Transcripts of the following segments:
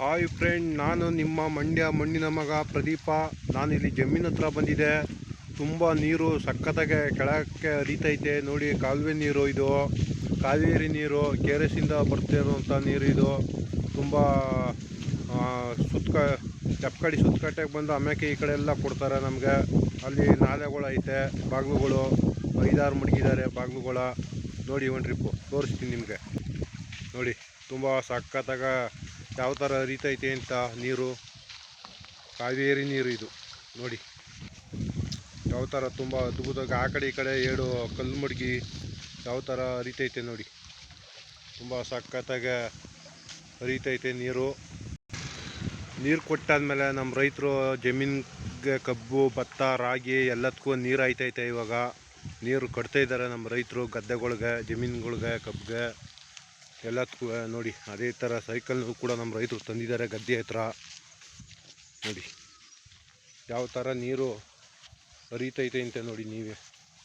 Hi friend ನಾನು ನಿಮ್ಮ ಮಂಡ್ಯ ಮಣ್ಣಿನ ಮಗ ಪ್ರದೀಪ. ನಾನಿಲ್ಲಿ ಜಮೀನ್ ಹತ್ರ ಬಂದಿದ್ದೆ. ತುಂಬ ನೀರು ಸಖತ್ತಾಗೆ ಕೆಳಕ್ಕೆ ಹರಿತೈತೆ. ನೋಡಿ, ಕಾಲುವೆ ನೀರು ಇದು. ಕಾವೇರಿ ನೀರು ಕೆ ಆರ್ ಎಸ್ಸಿಂದ ಬರ್ತಿರುವಂಥ ನೀರು ಇದು. ತುಂಬ ಸುತ್ತ ಚಪ್ಕಡಿ ಸುತ್ತಕಟ್ಟೆಗೆ ಬಂದು ಆಮ್ಯಾಕೆ ಈ ಕಡೆ ಎಲ್ಲ ಕೊಡ್ತಾರೆ ನಮಗೆ. ಅಲ್ಲಿ ನಾಲೆಗಳು ಐತೆ, ಬಾಗಿಲುಗಳು. ಐದಾರು ಮಡಗಿದ್ದಾರೆ ಬಾಗಿಲುಗಳ. ನೋಡಿ, ಒಂದು ಟ್ರಿಪ್ಪು ತೋರಿಸ್ತೀನಿ ನಿಮಗೆ. ನೋಡಿ, ತುಂಬ ಸಖತ್ತಾಗ ಯಾವ ಥರ ಹರಿತೈತೆ ಅಂತ ನೀರು, ಕಾವೇರಿ ನೀರು ಇದು. ನೋಡಿ. ಯಾವ ಥರ ತುಂಬ ಅದ್ಭುತವಾಗಿ ಆ ಕಡೆ ಈ ಕಡೆ ಎರಡು ಕಲ್ಲು ಮಡಗಿ ಯಾವ ಥರ ಹರಿತೈತೆ ನೋಡಿ. ತುಂಬ ಸಖತ್ತಾಗೆ ಹರಿತೈತೆ ನೀರು. ನೀರು ಕೊಟ್ಟಾದ್ಮೇಲೆ ನಮ್ಮ ರೈತರು ಜಮೀನಿಗೆ ಕಬ್ಬು, ಭತ್ತ, ರಾಗಿ ಎಲ್ಲದಕ್ಕೂ ನೀರು ಆಯ್ತೈತೆ ಇವಾಗ. ನೀರು ಕಟ್ತಾ ಇದ್ದಾರೆ ನಮ್ಮ ರೈತರು ಗದ್ದೆಗಳ್ಗೆ, ಜಮೀನುಗಳ್ಗೆ ಕಬ್ಬಿಗೆ ಎಲ್ಲದಕ್ಕೂ ನೋಡಿ, ಅದೇ ಥರ ಸೈಕಲ್ನೂ ಕೂಡ ನಮ್ಮ ರೈತರು ತಂದಿದ್ದಾರೆ ಗದ್ದೆ ಹತ್ರ. ನೋಡಿ, ಯಾವ ಥರ ನೀರು ಹರಿತೈತೆ ಅಂತ ನೋಡಿ ನೀವೇ.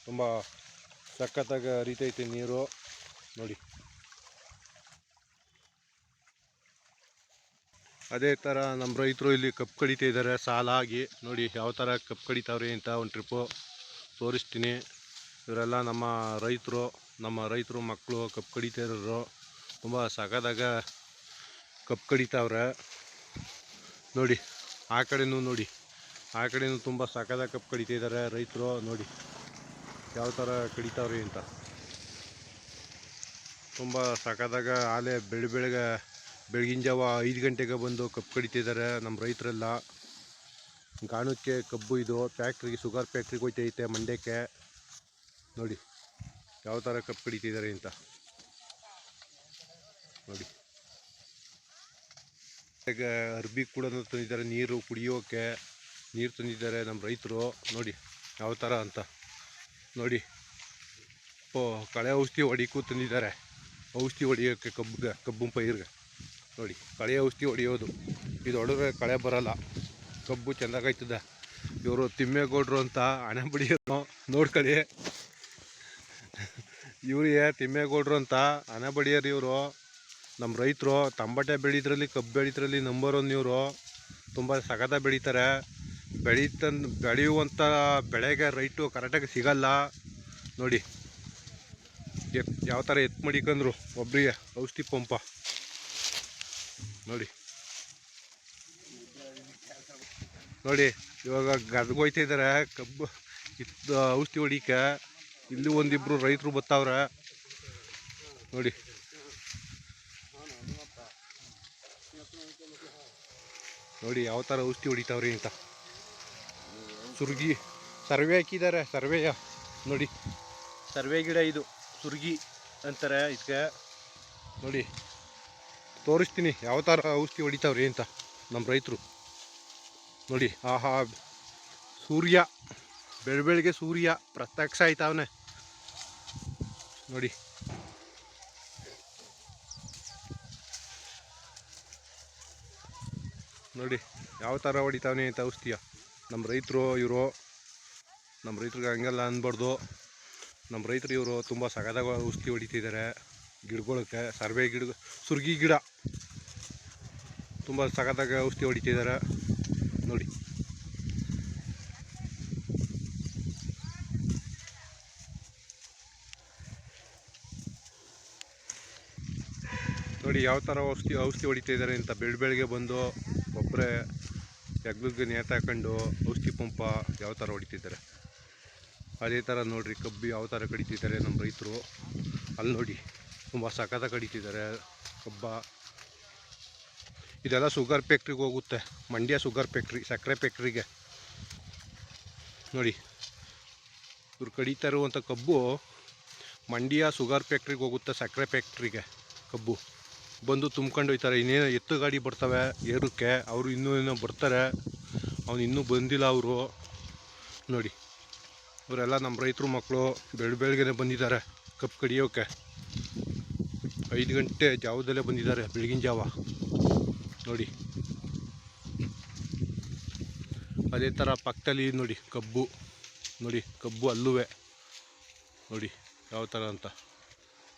ತುಂಬ ಸಖತ್ತಾಗಿ ಹರಿತೈತೆ ನೀರು. ನೋಡಿ. ಅದೇ ಥರ ನಮ್ಮ ರೈತರು ಇಲ್ಲಿ ಕಪ್ ಕಡಿತಾ ಇದ್ದಾರೆ, ಸಾಲಾಗಿ. ನೋಡಿ, ಯಾವ ಥರ ಕಪ್ ಕಡಿತಾವ್ರಿ ಅಂತ ಒಂದು ಟ್ರಿಪ್ಪು ತೋರಿಸ್ತೀನಿ. ಇವರೆಲ್ಲ ನಮ್ಮ ರೈತರು ನಮ್ಮ ರೈತರು ಮಕ್ಕಳು ಕಪ್ ಕಡಿತಾ ಇರೋರು. ತುಂಬ ಸಾಕಾದಾಗ ಕಬ್ಬು ಕಡಿತಾವ್ರೆ. ನೋಡಿ, ಆ ಕಡೆನೂ ನೋಡಿ, ಆ ಕಡೆನೂ ತುಂಬ ಸಾಕಾದಾಗ ಕಪ್ ಕಡಿತಿದ್ದಾರೆ ರೈತರು, ನೋಡಿ. ಯಾವ ಥರ ಕಡಿತಾವ್ರಿ ಅಂತ. ತುಂಬ ಸಾಕಾದಾಗ ಆಲೆ ಬೆಳಿ ಬೆಳಗ್ಗೆ ಬೆಳಗಿನ ಜಾವ ಐದು ಗಂಟೆಗೆ ಬಂದು ಕಬ್ಬು ಕಡಿತಿದ್ದಾರೆ ನಮ್ಮ ರೈತರೆಲ್ಲ. ಗಾಣಕ್ಕೆ ಕಬ್ಬು ಇದು, ಫ್ಯಾಕ್ಟ್ರಿಗೆ, ಶುಗರ್ ಫ್ಯಾಕ್ಟ್ರಿಗೆ ಹೋಯ್ತೈತೆ ಮಂಡ್ಯಕ್ಕೆ. ನೋಡಿ, ಯಾವ ಥರ ಕಬ್ಬು ಕಡಿತಿದ್ದಾರೆ ಅಂತ. ನೋಡಿ. ಈಗ ಅರ್ಬಿ ಕೂಡ ತಂದಿದ್ದಾರೆ, ನೀರು ಕುಡಿಯೋಕೆ ನೀರು ತಂದಿದ್ದಾರೆ ನಮ್ಮ ರೈತರು. ನೋಡಿ, ಯಾವ ಥರ ಅಂತ. ನೋಡಿ, ಓ, ಕಳೆ ಔಷಧಿ ಹೊಡಿಕೂ ತಂದಿದ್ದಾರೆ. ಔಷಧಿ ಹೊಡಿಯೋಕ್ಕೆ ಕಬ್ಬಿಗೆ ಕಬ್ಬು ಪೈರ್ಗೆ. ನೋಡಿ, ಕಳೆ ಔಷಧಿ ಹೊಡಿಯೋದು. ಇದು ಹೊಡೆದ್ರೆ ಕಳೆ ಬರಲ್ಲ. ಕಬ್ಬು ಚೆಂದಾಗೈತದ. ಇವರು ತಿಮ್ಮೇಗೌಡರು ಅಂತ ಹಣೆ ಬಡಿಯೋರು ನೋಡ್ಕೊಳ್ಳಿ. ಇವ್ರಿಗೆ ತಿಮ್ಮೇಗೌಡರು ಅಂತ ಹಣ ಬಡಿಯೋರು ಇವರು. ನಮ್ಮ ರೈತರು ತಂಬಟೆ ಬೆಳೀದ್ರಲ್ಲಿ, ಕಬ್ಬು ಬೆಳೀದ್ರಲ್ಲಿ ನಂಬರ್ ಒನ್ ಇವರು. ತುಂಬ ಸಗದ ಬೆಳೀತಾರೆ. ಬೆಳೀತಂದು ಬೆಳೆಯುವಂಥ ಬೆಳೆಗೆ ರೈಟು ಕರೆಕ್ಟಾಗಿ ಸಿಗಲ್ಲ. ನೋಡಿ ಎತ್ ಯಾವ ಥರ ಎತ್ತು ಮಡಿಕಂದ್ರು ಒಬ್ಬರಿಗೆ ಔಷಧಿ ಪಂಪ. ನೋಡಿ. ನೋಡಿ, ಇವಾಗ ಗದ್ಗೋಯ್ತಿದ್ದಾರೆ ಕಬ್ಬು ಇತ್ತು, ಔಷಧಿ ಹೊಡಿಕೆ. ಇಲ್ಲಿ ಒಂದಿಬ್ಬರು ರೈತರು ಬತ್ತಾವ್ರೆ. ನೋಡಿ. ನೋಡಿ ಯಾವ ಥರ ಔಷಧಿ ಹೊಡಿತಾವ್ರಿ ಅಂತ. ಸುರ್ಗಿ ಸರ್ವೆ ಹಾಕಿದ್ದಾರೆ ಸರ್ವೆಯ ನೋಡಿ. ಸರ್ವೆ ಗಿಡ ಇದು ಸುರ್ಗಿ ಅಂತಾರೆ ಇದಕ್ಕೆ ನೋಡಿ ತೋರಿಸ್ತೀನಿ ಯಾವ ಥರ ಔಷಧಿ ಹೊಡಿತಾವ್ರಿ ಅಂತ ನಮ್ಮ ರೈತರು. ನೋಡಿ ಆಹಾ ಸೂರ್ಯ ಬೆಳ ಬೆಳಗ್ಗೆ ಸೂರ್ಯ ಪ್ರತ್ಯಕ್ಷ ಆಯ್ತಾವನೆ. ನೋಡಿ. ನೋಡಿ, ಯಾವ ಥರ ಹೊಡಿತಾವನೆ ಅಂತ ಔಷಧಿಯ. ನಮ್ಮ ರೈತರು ಇವರು ನಮ್ಮ ರೈತರಿಗೆ ಹಂಗೆಲ್ಲ ಅನ್ಬಾರ್ದು. ನಮ್ಮ ರೈತರು ಇವರು ತುಂಬ ಸಗದಾಗ ಔಷಧಿ ಹೊಡಿತಿದ್ದಾರೆ ಗಿಡಗಳಕ್ಕೆ, ಸರ್ವೆ ಗಿಡ, ಸುರ್ಗಿ ಗಿಡ. ತುಂಬ ಸಗದಾಗ ಔಷಧಿ ಹೊಡಿತಿದ್ದಾರೆ ನೋಡಿ. ನೋಡಿ, ಯಾವ ಥರ ಔಷಧಿ ಔಷಧಿ ಹೊಡಿತಾ ಇದ್ದಾರೆ ಅಂತ ಬೆಳ್ ಬೆಳಗ್ಗೆ ಬಂದು ಒಬ್ಬರೇ ಎಗ್ಲಿಗೆ ನೇತಾಕೊಂಡು ಔಷಧಿ ಪಂಪ ಯಾವ ಥರ ಹೊಡಿತಿದ್ದಾರೆ? ಅದೇ ಥರ ನೋಡಿರಿ, ಕಬ್ಬು ಯಾವ ಥರ ಕಡಿತಿದ್ದಾರೆ ನಮ್ಮ ರೈತರು. ಅಲ್ಲಿ ನೋಡಿ, ತುಂಬ ಸಖತ ಕಡಿತಿದ್ದಾರೆ ಕಬ್ಬ. ಇದೆಲ್ಲ ಶುಗರ್ ಫ್ಯಾಕ್ಟ್ರಿಗೆ ಹೋಗುತ್ತೆ, ಮಂಡ್ಯ ಶುಗರ್ ಫ್ಯಾಕ್ಟ್ರಿ ಸಕ್ಕರೆ ಫ್ಯಾಕ್ಟ್ರಿಗೆ ನೋಡಿ, ಇವ್ರು ಕಡಿತಾ ಇರುವಂಥ ಕಬ್ಬು ಮಂಡ್ಯ ಶುಗರ್ ಫ್ಯಾಕ್ಟ್ರಿಗೆ ಹೋಗುತ್ತೆ, ಸಕ್ಕರೆ ಫ್ಯಾಕ್ಟ್ರಿಗೆ ಕಬ್ಬು. ಬಂದು ತುಂಬ್ಕೊಂಡು ಹೋಯ್ತಾರೆ ಇನ್ನೇನು ಎತ್ತು ಗಾಡಿ ಬರ್ತವೆ, ಏರಕ್ಕೆ, ಅವರು ಇನ್ನೂ ಏನೋ ಬರ್ತಾರೆ. ಅವ್ನು ಇನ್ನೂ ಬಂದಿಲ್ಲ ಅವರು. ನೋಡಿ ಇವರೆಲ್ಲ ನಮ್ಮ ರೈತರು ಮಕ್ಕಳು ಬೆಳ, ಬೆಳಗ್ಗೆನೆ ಬಂದಿದ್ದಾರೆ. ಕಬ್ಬು ಕಡಿಯೋಕೆ. ಐದು ಗಂಟೆ ಜಾವದಲ್ಲೇ ಬಂದಿದ್ದಾರೆ ಬೆಳಗಿನ ಜಾವ. ನೋಡಿ. ಅದೇ ಥರ ಪಕ್ಕದಲ್ಲಿ ನೋಡಿ, ಕಬ್ಬು. ನೋಡಿ, ಕಬ್ಬು ಅಲ್ಲುವೆ. ನೋಡಿ, ಯಾವ ಥರ ಅಂತ.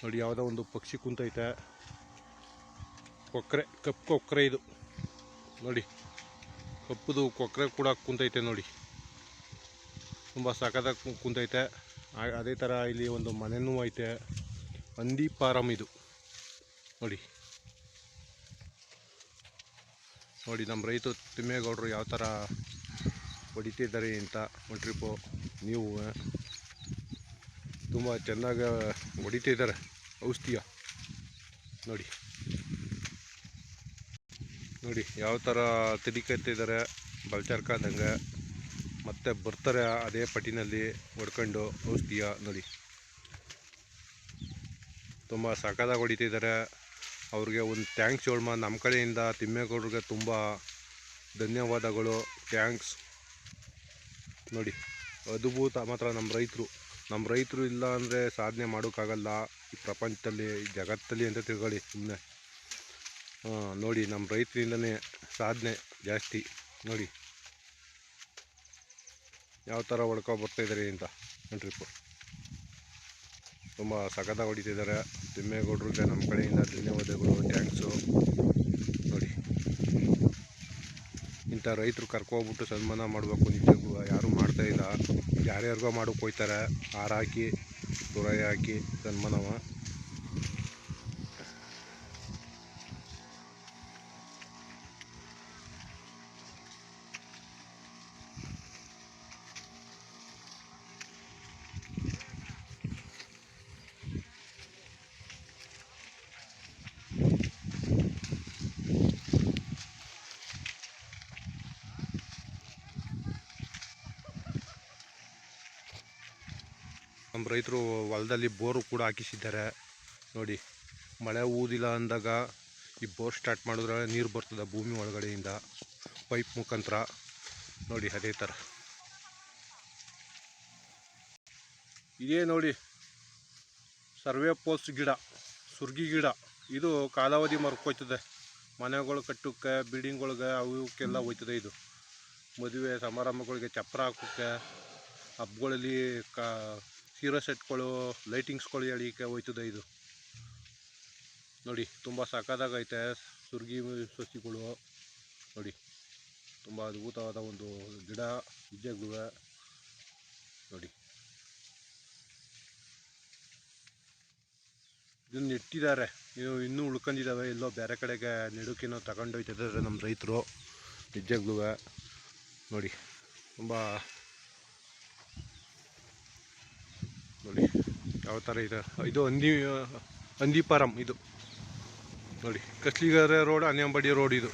ನೋಡಿ, ಯಾವುದೋ ಒಂದು ಪಕ್ಷಿ ಕುಂತೈತೆ. ಕೊಕ್ಕರೆ ಕಪ್ಪು ಕೊಕ್ಕರೆ ಇದು. ನೋಡಿ, ಕಪ್ಪುದು ಕೊಕ್ಕರೆ ಕೂಡ ಕುಂತೈತೆ ನೋಡಿ. ತುಂಬ ಸಖತ್ತಾಗಿ ಕುಂತೈತೆ. ಅದೇ ಥರ ಇಲ್ಲಿ ಒಂದು ಮನೆನೂ ಐತೆ. ಹಂದಿ ಇದು. ನೋಡಿ. ನೋಡಿ ನಮ್ಮ ರೈತರು ತಿಮ್ಮೇಗೌಡರು ಯಾವ ಥರ ಹೊಡಿತಿದ್ದಾರೆ ಅಂತ ಒಂದು ಟ್ರಿಪ್ಪು ನೀವು ತುಂಬ ಚೆನ್ನಾಗಿ ಹೊಡಿತಿದ್ದಾರೆ ಔಷಧಿಯ. ನೋಡಿ. ನೋಡಿ, ಯಾವ ಥರ ತಿರುಕತ್ತಿದ್ದಾರೆ ಬಲ್ಚರ್ಕಾದಂಗೆ ಮತ್ತೆ ಬರ್ತಾರೆ ಅದೇ ಪಟ್ಟಿನಲ್ಲಿ ಹೊಡ್ಕೊಂಡು ಔಷಧಿಯ ನೋಡಿ. ತುಂಬ ಸಖತ್ತಾಗಿ ಹೊಡಿತಿದ್ದಾರೆ. ಅವ್ರಿಗೆ ಒಂದು ಥ್ಯಾಂಕ್ಸ್ ಹೇಳ್ಮ. ನಮ್ಮ ಕಡೆಯಿಂದ ತಿಮ್ಮೇಗೌಡ್ರಿಗೆ ತುಂಬ ಧನ್ಯವಾದಗಳು. ಥ್ಯಾಂಕ್ಸ್ ನೋಡಿ, ಅದ್ಭುತ ಮಾತ್ರ ನಮ್ಮ ರೈತರು. ನಮ್ಮ ರೈತರು ಇಲ್ಲ ಅಂದರೆ ಸಾಧನೆ ಮಾಡೋಕ್ಕಾಗಲ್ಲ ಈ ಪ್ರಪಂಚದಲ್ಲಿ ಜಗತ್ತಲ್ಲಿ ಅಂತ ತಿಳ್ಕೊಳ್ಳಿ ಸುಮ್ಮನೆ ನೋಡಿ ನಮ್ಮ ರೈತರಿಂದನೇ ಸಾಧನೆ ಜಾಸ್ತಿ, ನೋಡಿ. ಯಾವ ಥರ ಹೊಡ್ಕೊ ಬರ್ತಾಯಿದ್ದಾರೆ ಅಂತ ಟ್ರಿಪ್ಪು ತುಂಬ ಸಖತ ಹೊಡಿತಿದ್ದಾರೆ ತಿಮ್ಮೇಗೌಡ್ರಿಗೆ ನಮ್ಮ ಕಡೆಯಿಂದ ಧನ್ಯವಾದಗಳು ಥ್ಯಾಂಕ್ಸು ನೋಡಿ. ಇಂಥ ರೈತರು ಕರ್ಕೊಬಿಟ್ಟು ಸನ್ಮಾನ ಮಾಡಬೇಕು ನಿಜಕ್ಕೂ ಯಾರೂ ಮಾಡ್ತಾ ಇಲ್ಲ. ಯಾರ್ಯಾರಿಗೋ ಮಾಡೋಕೆ ಹೋಯ್ತಾರೆ ಹಾರ ಹಾಕಿ ಹಾಕಿ ಸನ್ಮಾನವ. ರೈತರು ಹೊಲದಲ್ಲಿ ಬೋರು ಕೂಡ ಹಾಕಿಸಿದ್ದಾರೆ. ನೋಡಿ, ಮಳೆ ಊದಿಲ್ಲ ಅಂದಾಗ ಈ ಬೋರ್ ಸ್ಟಾರ್ಟ್ ಮಾಡಿದ್ರೆ ನೀರು ಬರ್ತದೆ ಭೂಮಿ ಒಳಗಡೆಯಿಂದ. ಪೈಪ್ ಮುಖಾಂತರ. ನೋಡಿ, ಅದೇ ಥರ. ಇದೇ ನೋಡಿ, ಸರ್ವೆ ಪೋಸ್ಟ್ ಗಿಡ, ಸುರ್ಗಿ ಗಿಡ. ಇದು ಕಾಲಾವಧಿ ಮರ್ಕೋಯ್ತದೆ ಮನೆಗಳು ಕಟ್ಟೋಕ್ಕೆ, ಬಿಲ್ಡಿಂಗ್ಗಳಿಗೆ ಅವು ಹೋಯ್ತದೆ ಇದು. ಮದುವೆ ಸಮಾರಂಭಗಳಿಗೆ ಚಪ್ಪರ ಹಾಕೋಕ್ಕೆ, ಹಬ್ಬಗಳಲ್ಲಿ ಕಾ ಹೀರೋ ಸೆಟ್ಗಳು, ಲೈಟಿಂಗ್ಸ್ಗಳು ಎಳಿಕೆ ಹೋಯ್ತದೆ ಇದು. ನೋಡಿ, ತುಂಬ ಸಕ್ಕತ್ತಾಗೈತೆ ಸುರ್ಗಿ ಸಸಿಗಳು. ನೋಡಿ, ತುಂಬ ಅದ್ಭುತವಾದ ಒಂದು ಗಿಡ ನಿಜಗಳು ನೋಡಿ. ಇದನ್ನ ನೆಟ್ಟಿದ್ದಾರೆ. ಇನ್ನೂ ಉಳ್ಕೊಂಡಿದ್ದಾವೆ. ಎಲ್ಲೋ ಬೇರೆ ಕಡೆಗೆ ನೆಡುಕಿನೋ ತಗೊಂಡೋಯ್ತಿದ್ದಾರೆ ನಮ್ಮ ರೈತರು ನಿಜಗ್ಲೂ ನೋಡಿ, ತುಂಬ ನೋಡಿ, ಯಾವ ಥರ ಇದೆ. ಇದು ಹಂದಿ ಹಂದಿ ಫಾರಮ್ ಇದು. ನೋಡಿ, ಕಸ್ಲಿಗರೆ ರೋಡ್ ಅನ್ಯಂಬಡಿ ರೋಡ್ ಇದು.